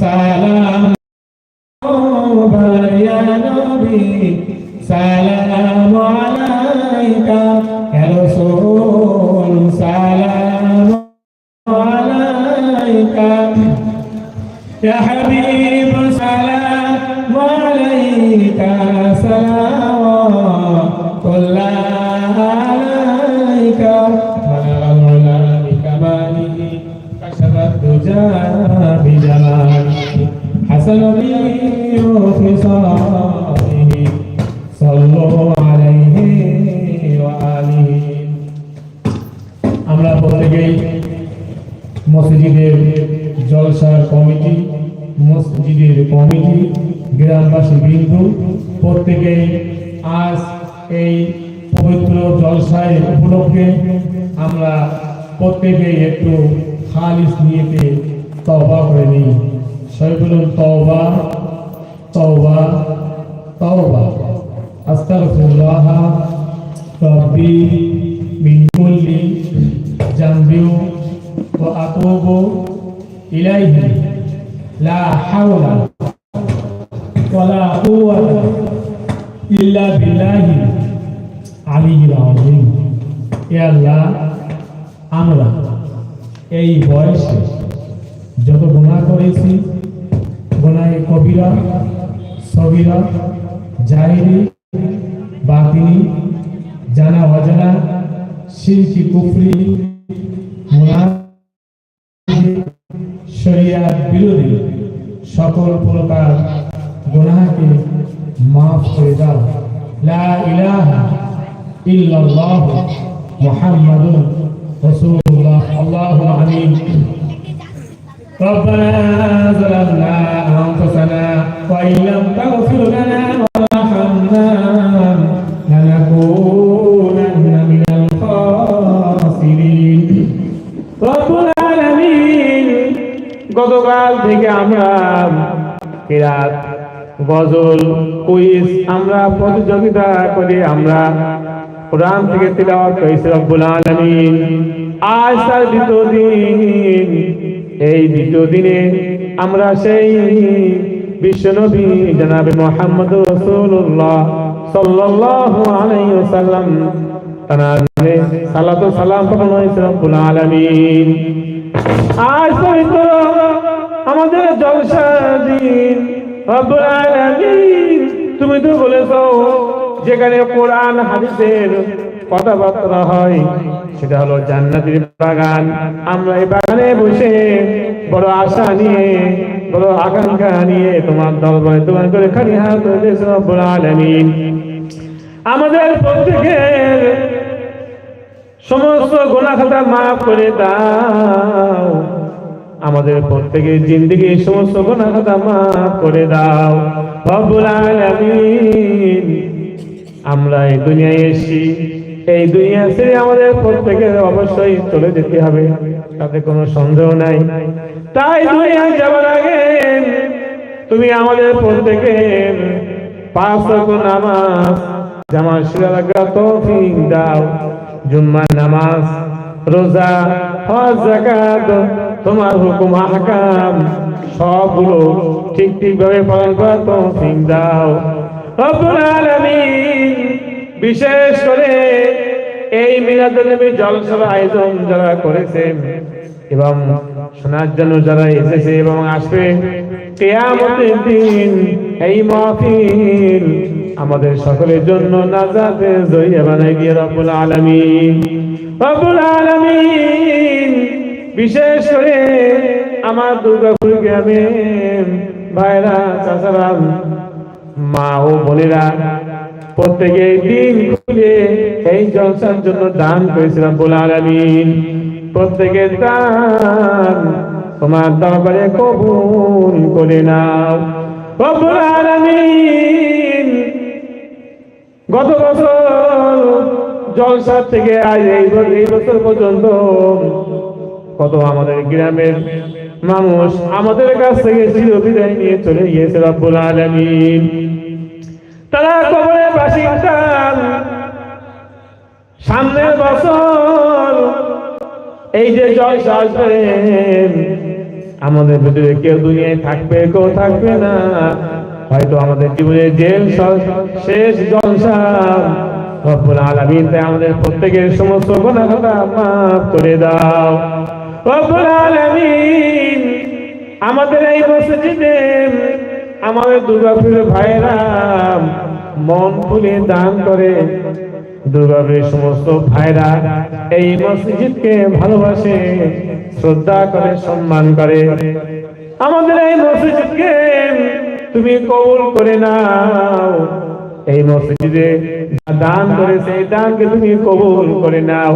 সালাম। ভাইয়া নবী সালাম আলাইকা। ইয়া রাসূল সালাম আলাইকা। ইয়া হাবিব সালাম আলাইকা সালাম خصاله صلوا عليه وآله আমরা প্রত্যেকেই মসজিদের জলসার কমিটি মসজিদের কমিটি গ্রামবাসী বিন্দু প্রত্যেকেই আজ এই পবিত্র জলসায় উপলক্ষে আমরা প্রত্যেকেই একটু খালিস নিয়েতে তওবা করে নিই সবাই বলুন তওবা তওবা তওবা। আস্তাগফিরুল্লাহ, রব্বি মিন কুল্লি জামবি ওয়া আতুবু ইলাইহি। লা হাওলা ওয়ালা কুওয়াতা ইল্লা বিল্লাহি আলিয়্যিল আযীম। হে আল্লাহ, আমরা এই বয়সে সবিরা জাহিরি, বাতিনি, জানা অজানা শিরকি কুফরি শরিয়ার বিরোধী সকল প্রকার গুনাহকে মাফ করে দাও। লা ইলাহা ইল্লাল্লাহ মুহাম্মাদুর রাসূলুল্লাহ। আল্লাহু আমিন। ربنا ظلمنا أنفسنا وإن لم تغفر لنا وارحمنا لنكونن من الخاسرين رب العالمين গতকাল থেকে আমরা কিরাত গজল কুইজ আমরা প্রতিযোগিতা করে আমরা কোরআন থেকে তিলাওয়াত করেছি রব্বুল আলামিন আজ তার দ্বিতীয় দিন এই দ্বিতীয় দিনে আমরা সেই বিশ্বনবী জনাবে মোহাম্মদ রসুল্লাহ সাল্লাল্লাহু হয়েছে আমাদের তুমি তো বলেছ, যেখানে কোরআন, হাদিসের কথাবার্তা হয়, সেটা হলো জান্নাতের বাগান। আমরা এই বাগানে বসে বড় আশা নিয়ে, বড় আকাঙ্ক্ষা নিয়ে তোমার দরবারে তোমার করে খালি হাত রব্বুল আমাদের প্রত্যেকের সমস্ত গোনা খাতা মাফ করে দাও। আমাদের প্রত্যেকের জিন্দগি সমস্ত গোনা খাতা মাফ করে দাও। রব্বুল আমরা এই দুনিয়ায় এসেছি। এই দুই ছেড়ে আমাদের প্রত্যেকের অবশ্যই চলে যেতে হবে, তাতে কোনো সন্দেহ নাই। তাই দুনিয়ায় যাবার আগে তুমি আমাদের প্রত্যেকের পাঁচ নামাজ, জামাত শিরা লাগা তৌফিক দাও। জুম্মা নামাজ, রোজা, হজ, যাকাত, তোমার হুকুম, আহকাম, সবগুলো ঠিক ঠিক ভাবে পালন করা তৌফিক দাও। রব্বুল আলামিন বিশেষ করে এই মিলাদুন্নবী জলসভা আয়োজন যারা করেছেন এবং শোনার জন্য যারা এসেছে এবং আসবে, কেয়ামতের দিন এই মাহফিল আমাদের সকলের জন্য নাজাতে জড়িয়ে বানাই দিয়ে রব্বুল আলামিন। রব্বুল আলামিন, বিশেষ করে আমার দুর্গাপুর গ্রামে ভাইরা চাচারা মা ও বোনেরা প্রত্যেকে দিন খুলে এই জলসার জন্য দান করেছিলাম, বলে আলামিন। প্রত্যেকে দান তোমার দরবারে কবুল করে নাও। আলামিন, গত বছর জলসার থেকে আজ এই বছর পর্যন্ত কত আমাদের গ্রামের মানুষ আমাদের কাছ থেকে চির বিদায় নিয়ে চলে গিয়েছে রব্বুল আলামিন। তারা কবরে বাসি বাসিন্দা সামনের বছর এই যে জলসা আসবেন, আমাদের ভিতরে কেউ দুনিয়ায় থাকবে, কেউ থাকবে না। হয়তো আমাদের জীবনে জেল শেষ জলসা রব্বুল আলামিন তাই আমাদের প্রত্যেকের সমস্ত গুনাহ মাফ করে দাও। রব্বুল আলামিন আমাদের এই মসজিদে আমাদের দুর্গাপুরের ভাইরা মন খুলে দান করে। দুর্গাপুরের সমস্ত ভাইরা এই মসজিদকে ভালোবাসে, শ্রদ্ধা করে, সম্মান করে। আমাদের এই মসজিদকে তুমি কবুল করে নাও। এই মসজিদে দান করে সেই দানকে তুমি কবুল করে নাও।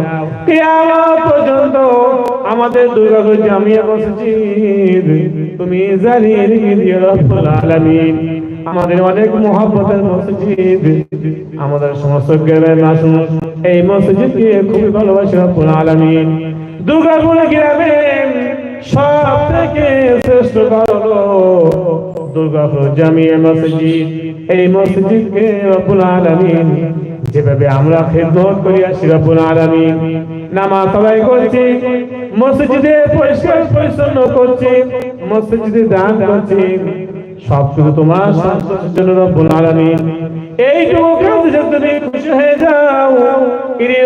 কিয়ামত পর্যন্ত আমাদের দুর্গাপুর জামিয়া মসজিদ, তুমি জানিয়ে আলামিন। আমাদের অনেক মহাব্বতের মসজিদ। আমাদের সমস্ত গ্রামের মানুষ এই মসজিদকে খুবই ভালোবাসে রব্বুল আলামিন। দুর্গাপুর গ্রামে সব থেকে শ্রেষ্ঠ হলো যেভাবে আমরা খেদমত করি আসি রব্বুল আলামিন। নামাজ সবাই করছি, মসজিদে পরিষ্কার পরিচ্ছন্ন করছি, মসজিদে দান করছি। সব কিছু তোমার জন্য রব্বুল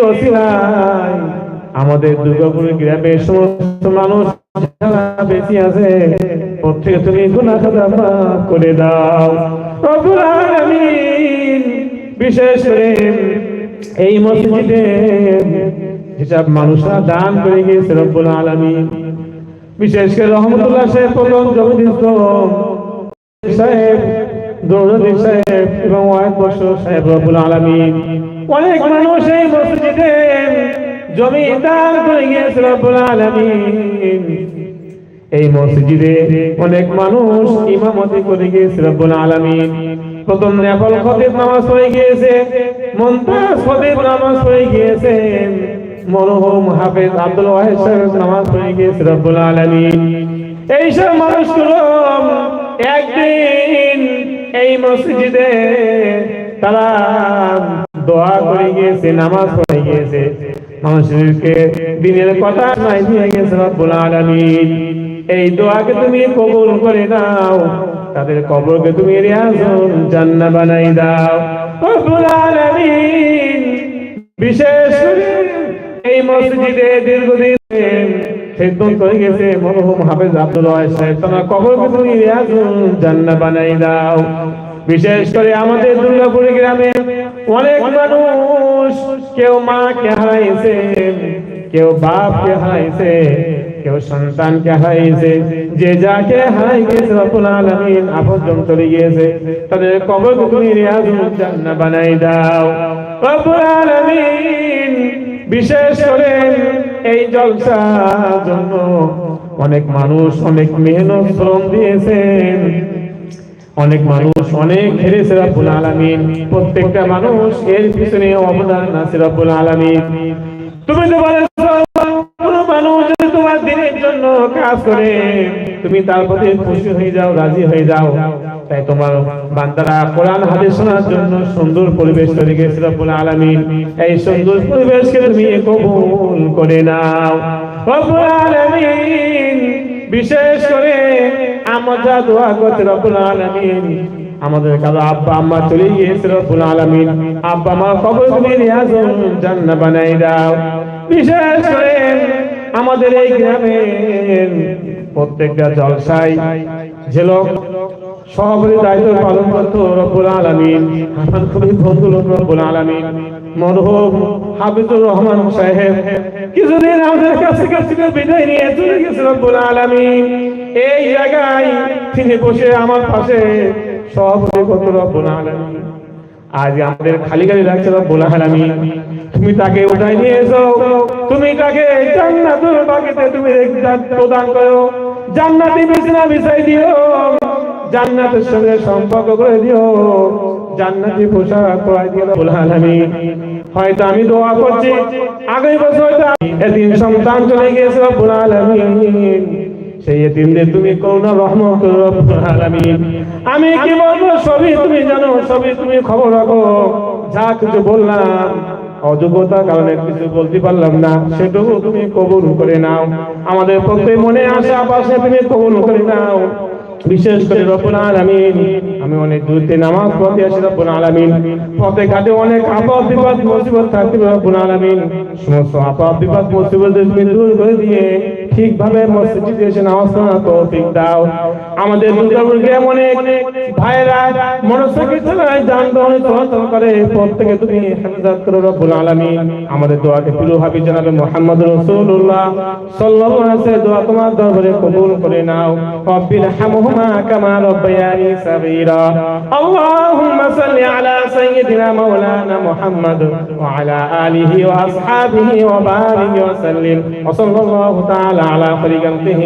ওসিলায় আমাদের দুর্গাপুর গ্রামের সমস্ত মানুষ বেশি আছে প্রত্যেকে তুমি গুনাহ মাফ করে দাও। বিশেষ করে এই মসজিদে যেসব মানুষরা দান করে গিয়েছে রব্বুল আলামিন। বিশেষ করে রহমতুল্লাহ সাহেব প্রথম ইসলাম সাহেব দৌড়ি সাহেব এবং ওয়াহেদ বসর সাহেব রব্বুল আলামিন। অনেক মানুষ এই মসজিদে জমি দান করে গিয়েছে রব্বুল আলামিন। এই মসজিদে অনেক মানুষ ইমামতি করে গিয়েছে রব্বুল আলামিন। প্রথম নেপাল খতিব নামাজ পড়ে গিয়েছে, মন্তাজ খতিব নামাজ পড়ে গিয়েছে, মরহুম হাফেজ আব্দুল ওয়াহিদ সাহেব নামাজ পড়ে গিয়েছে রব্বুল আলামিন। এইসব মানুষগুলো একদিন এই মসজিদে তারা দোয়া করে গিয়েছে, নামাজ পড়ে গিয়েছে। মানুষকে দিনের কথা নাই দিয়ে গেছে রব্বুল আলামিন। এই দোয়াকে তুমি কবুল করে নাও। তাদের কবরকে তুমি রিয়াজুল জান্নাত বানাই দাও। রব্বুল আলামিন বিশেষ করে এই মসজিদে দীর্ঘদিন খেদমত করে গেছে মরহুম হাফেজ আব্দুল ওয়াহিদ সাহেব। তোমার কবরকে তুমি রিয়াজুল জান্নাত বানাই দাও। বিশেষ করে আমাদের দুর্গাপুর গ্রামে অনেক মানুষ কেউ মাকে হারাইছে, কেউ বাপকে হারাইছে। কেউ সন্তানকে হারাইছে। যে যাকে হারাই গেছে রব্বুল আলামিন আপনজন চলে গিয়েছে। তাদের কবরকে তুমি রিয়াজুল জান্নাত বানাই দাও। রব্বুল আলামিন বিশেষ করে এই জলসার জন্য অনেক মানুষ অনেক মেহনত শ্রম দিয়েছেন। অনেক মানুষ অনেক হেরেছে রব্বুল আলামিন। প্রত্যেকটা মানুষ এর পিছনে অবদান আছে রব্বুল আলামিন। তুমি তো বলেছ কাজ করে, তুমি তার প্রতি খুশি হয়ে যাও, রাজি হয়ে যাও। তাই তোমার বান্দারা কোরআন, হাদিস শোনার জন্য সুন্দর পরিবেশ তৈরি করেছে রব্বুল আলামিন। এই সুন্দর পরিবেশকে তুমি কবুল করে নাও। আলামিন, বিশেষ করে আমরা দোয়া করতে রব্বুল আলামিন, আমাদের কারও আব্বা, আম্মা চলে গিয়েছে রব্বুল আলামিন। আব্বা মা কবর তুমি রিয়াজুল জান্নাত বানাই দাও। বিশেষ করে আমাদের এই গ্রামের প্রত্যেকটা জলসায় যে লোক সভাপতি দায়িত্ব পালন করতো রব্বুল আলামিন আমার খুবই লোক রব্বুল আলামিন, মরহুম হাফিজুর রহমান সাহেব, কিছুদিন আমাদের কাছে কাছে বিদায় নিয়ে চলে গেছে রব্বুল আলামিন। এই জায়গায় তিনি বসে আমার পাশে সভাপতি করতো রব্বুল আলামিন। আজ আমাদের খালি খালি লাগছে রব্বুল আমি। তুমি তাকে উঠাই নিয়ে এসো। তুমি তাকে জান্নাতুল বাগিতে তুমি প্রদান করো। জান্নাতি বিছনা বিছাই দিও। জান্নাতের সঙ্গে সম্পর্ক করে দিও। জান্নাতি পোশাক পরাই দিও। রব্বুল আলামিন হয়তো আমি দোয়া করছি। আগামী বছর হয়তো এদিন সন্তান চলে গিয়েছে রব্বুল আলামিন সেই তুমি আমি কি সবই জানো, সবই তুমি খবর রাখো। যা কিছু বললাম, অযোগ্যতার কারণে কিছু বলতে পারলাম না, সেটুকু তুমি কবুল করে নাও। আমাদের প্রত্যেক মনে আসা পাশে তুমি কবুল করে নাও। বিশেষ করে রব্বুল আলামিন। আমি অনেক দূর থেকে নামাজ পড়তে আসি রব্বুল আলামিন। পথে ঘাটে অনেক আপদ বিপদ, মুসিবত থাকতে রব্বুল আলামিন। সমস্ত আপদ বিপদ, মুসিবত তুমি দূর করে দিয়ে ঠিকভাবে মসজিদে এসে নামাজ পড়ার তৌফিক দাও। আমাদের দুর্গাপুরকে অনেক ভাইরা মোটরসাইকেল চালায় যানবাহনে চলাচল করে। প্রত্যেকে তুমি হেফাজত করো রব্বুল আলামিন। আমাদের দোয়াকে প্রিয় হাবিব জনাবে মুহাম্মদ রাসূলুল্লাহ। সাল্লাল্লাহু আলাইহি দোয়া তোমার দরবারে কবুল করে নাও। রব্বিল হামহুমা কামা রব্বায়ানি সাগীরা। اللهم صل على سيدنا مولانا محمد وعلى آله وأصحابه وبارك وسلم وصلى الله تعالى على خلقته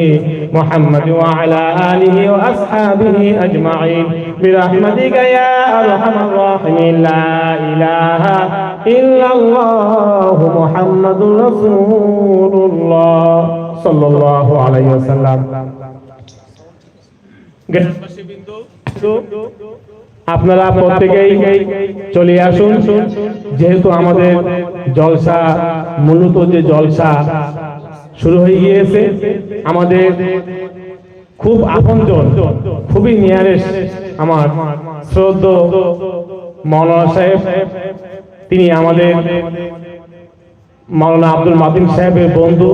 محمد وعلى آله وأصحابه أجمعين برحمتك يا أرحم الراحمين لا إله إلا الله محمد رسول الله صلى الله عليه وسلم আপনারা প্রত্যেকেই চলে আসুন। যেহেতু আমাদের জলসা, মূলত যে জলসা শুরু হয়ে গিয়েছে, আমাদের খুব আপনজন, খুবই নিয়ারেস্ট আমার শ্রদ্ধ মৌলানা সাহেব। তিনি আমাদের মাওলানা আব্দুল মাতিন সাহেবের বন্ধু।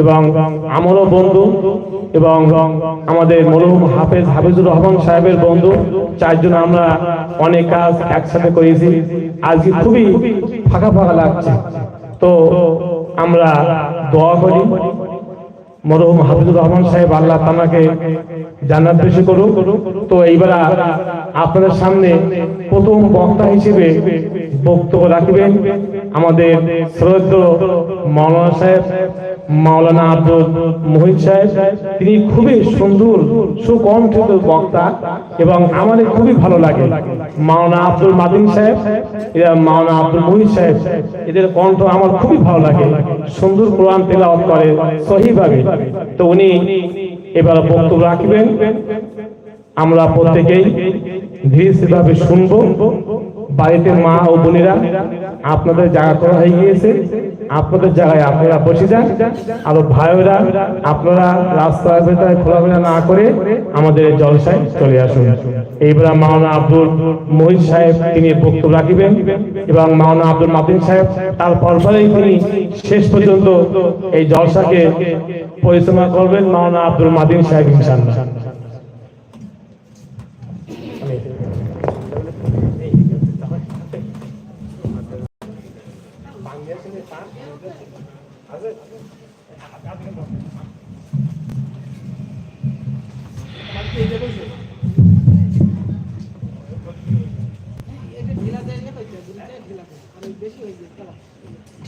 এবং আমারও বন্ধু এবং আমাদের মরহুম হাফেজ হাফিজুর রহমান সাহেবের বন্ধু, চারজন আমরা অনেক কাজ একসাথে করেছি। আজকে খুবই ফাঁকা ফাঁকা লাগছে। তো আমরা দোয়া করি মরহুম হাফিজুর রহমান সাহেব, আল্লাহ তামাকে জান্নাত বেশি করুক। তো এইবার আপনাদের সামনে প্রথম বক্তা হিসেবে বক্তব্য রাখবেন আমাদের শ্রদ্ধ মাওলানা সাহেব। মাওলানা আব্দুল মোহিত সাহেব, তিনি খুবই সুন্দর, সুকণ্ঠিত বক্তা এবং আমাদের খুবই ভালো লাগে। মাওলানা আব্দুল মাদিন সাহেব, এরা মাওলানা আব্দুল মোহিত সাহেব, এদের কণ্ঠ আমার খুবই ভালো লাগে। সুন্দর কোরআন তেলাওয়াত করে সহিভাবে। তো উনি এবার বক্তব্য রাখবেন। আমরা প্রত্যেকেই ধীরে শুনব। বাড়িতে মা ও বোনেরা, আপনাদের জায়গা করা হয়ে গিয়েছে। আপনাদের জায়গায় আপনারা বসে যান। আর ভাইয়েরা, আপনারা রাস্তার ভেতরে খোলামেলা না করে আমাদের জলসায় চলে আসুন। এইবার মাওনা আব্দুল মহিদ সাহেব তিনি বক্তব্য রাখিবেন এবং মাওলানা আব্দুল মাতিন সাহেব তার পরপরেই তিনি শেষ পর্যন্ত এই জলসাকে পরিচালনা করবেন মাওলানা আব্দুল মাদিন সাহেব ইনশাআল্লাহ।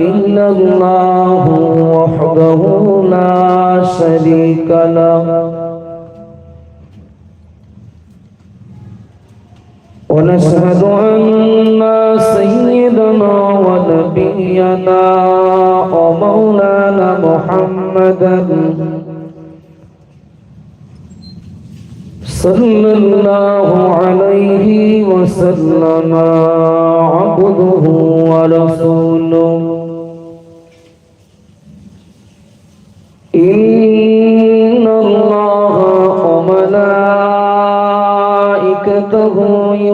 إلا الله وحده لا شريك له. ونشهد أن سيدنا ونبينا ومولانا محمدا صلى الله عليه وسلم عبده ورسوله.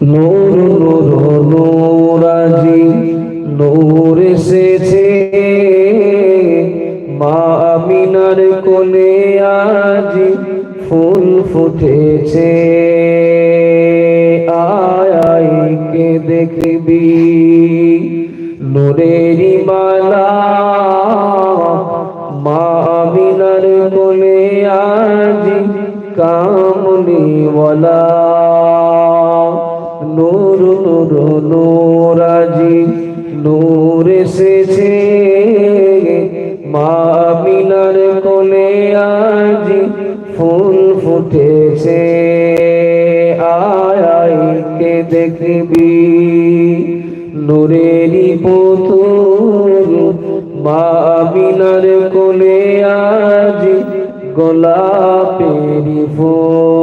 নূর নূর নূরাজি আজ ফুল ফুটেছে, আয় আয় কে দেখবি? নুরেরি পুতুল মা মিনার কোলে আজি গোলাপেরি ফুল।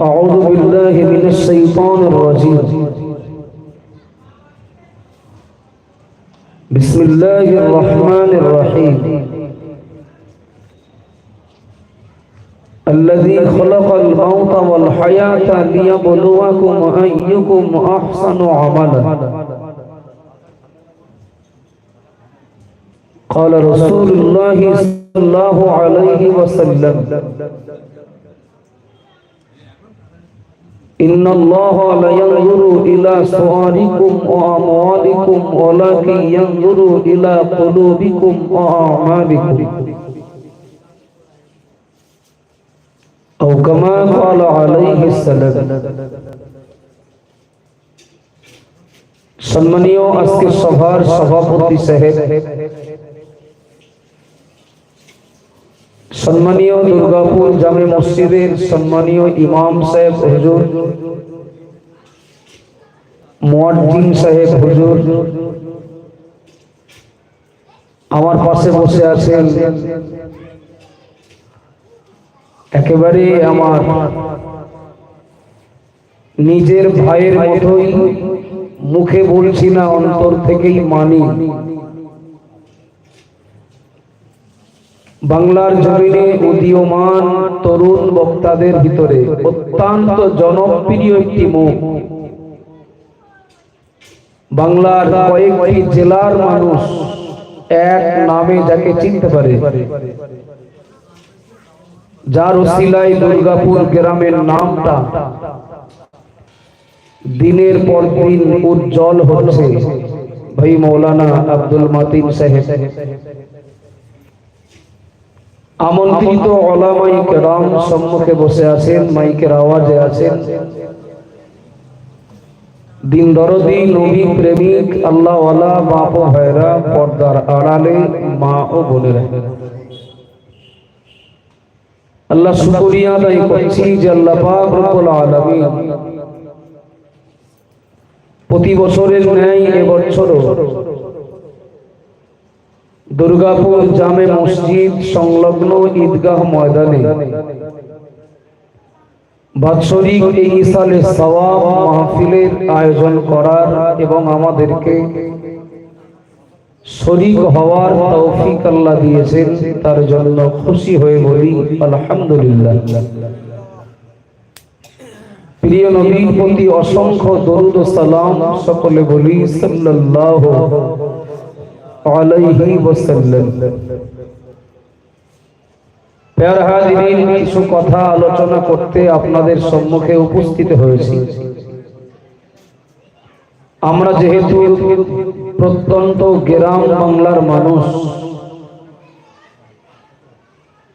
أعوذ بالله من الشيطان الرجيم. بسم الله الرحمن الرحيم. الذي خلق الموت والحياة ليبلوكم أيكم أحسن عملا. قال رسول الله الله عليه وسلم إن الله لا ينظر إلى صوركم وأموالكم ولكن ينظر إلى قلوبكم وأعمالكم أو كما قال عليه السلام সম্মানীয় আজকে সভার সভাপতি সাহেব সম্মানীয় দুর্গাপুর জামে মসজিদের সম্মানীয় ইমাম সাহেব হুজুর, মুয়াজ্জিন সাহেব হুজুর, আমার পাশে বসে আছেন একেবারে আমার নিজের ভাইয়ের মতোই, মুখে বলছি না, অন্তর থেকেই মানি। বাংলার জমিনে উদীয়মান তরুণ বক্তাদের ভিতরে অত্যন্ত জনপ্রিয় একটি মুখ। বাংলার কয়েকটি জেলার মানুষ এক নামে যাকে চিনতে পারে। যার ওসিলায় দুর্গাপুর গ্রামের নামটা দিনের পর দিন উজ্জ্বল হচ্ছে। ভাই মৌলানা আব্দুল মাতিন সাহেব। আমন্ত্রিত ওলামাই কেরাম সম্মুখে বসে আছেন মাইকের আওয়াজে আছেন। দিন দরদি নবী প্রেমিক আল্লাহ ওয়ালা বাপ ভাইরা পর্দার আড়ালে মা ও বোনেরা। আল্লাহ শুকরিয়া আদায় করছি যে আল্লাহ পাক রব্বুল আলামিন প্রতি বছরের ন্যায় এবছরও দুর্গাপুর জামে মসজিদ সংলগ্ন ঈদগাহ ময়দানে। বাৎসরিক এই ইসালে সওয়াব মাহফিলের আয়োজন করার এবং আমাদেরকে শরীক হওয়ার তৌফিক আল্লাহ দিয়েছেন, তার জন্য খুশি হয়ে বলি, আলহামদুলিল্লাহ। প্রিয় নবীর প্রতি অসংখ্য দরুদ সালাম সকলে বলি, সাল্লাল্লাহু কিছু কথা আলোচনা করতে আপনাদের সম্মুখে উপস্থিত হয়েছি। আমরা যেহেতু প্রত্যন্ত গ্রাম বাংলার মানুষ,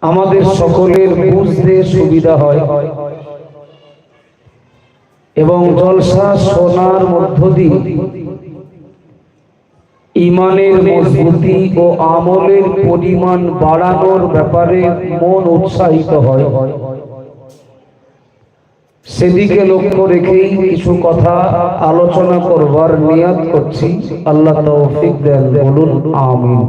আমাদের সকলের বুঝতে সুবিধা হয় এবং জলসা সোনার মধ্য দিয়ে ইমানের মজবুতি ও আমলের পরিমাণ বাড়ানোর ব্যাপারে মন উৎসাহিত হয়। সেদিকে লক্ষ্য রেখেই কিছু কথা আলোচনা করবার নিয়াত করছি। আল্লাহ তৌফিক দেন, বলুন, আমিন।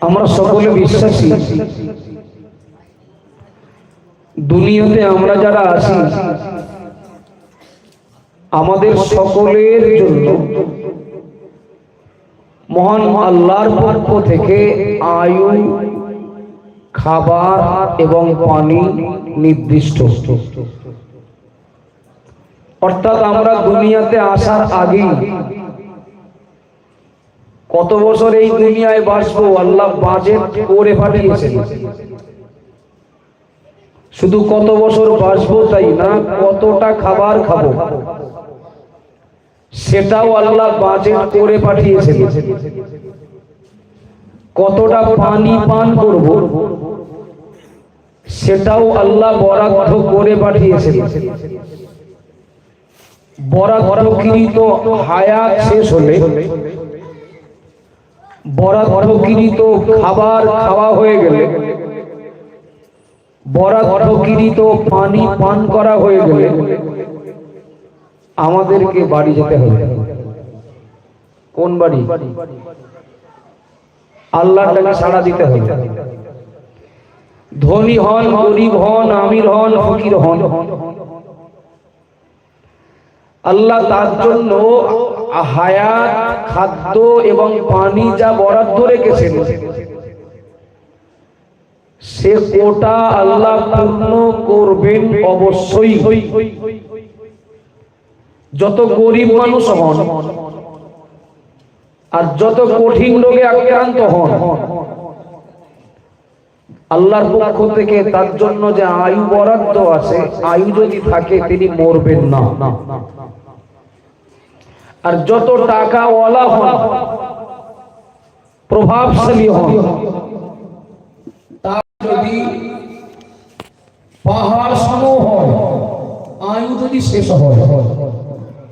আমরা সকলে বিশ্বাসী। দুনিয়াতে আমরা যারা আছি আমাদের সকলের জন্য মহান আল্লাহর পক্ষ থেকে আয়ু, খাবার এবং পানি নির্দিষ্ট। অর্থাৎ আমরা দুনিয়াতে আসার আগেই কত বছর এই দুনিয়ায় বাঁচবো আল্লাহ বাজেট করে পাঠিয়েছেন। শুধু কত বছর বাঁচবো তাই না, কতটা খাবার খাব। সেটাও আল্লাহ বাজেট করে পাঠিয়েছেন। কতটা পানি পান করব, সেটাও আল্লাহ বরাদ্দ করে পাঠিয়েছেন। বরাদ্দকৃত হায়াত শেষ হলে, বরাদ্দকৃত খাবার খাওয়া হয়ে গেলে, বরাদ্দকৃত পানি পান করা হয়ে গেলে আমাদেরকে বাড়ি যেতে হবে। কোন বাড়ি? আল্লাহর ডাকে সাড়া দিতে হবে। ধনী হন, গরিব হন, আমির হন, ফকির হন। আল্লাহ তার জন্য হায়াত, খাদ্য এবং পানি যা বরাদ্দ রেখেছেন, সে কোটা আল্লাহ পূর্ণ করবেন অবশ্যই। যত গরিব মানুষ হন আর যত কঠিন রোগে আক্রান্ত হন, আল্লাহর পক্ষ থেকে তার জন্য যে আয়ু বরাদ্দ আছে, আয়ু যদি থাকে তিনি মরবেন না। আর যত টাকা ওয়ালা হন, প্রভাবশালী হন, তার যদি পাহাড় সম হয়, আয়ু যদি শেষ হয়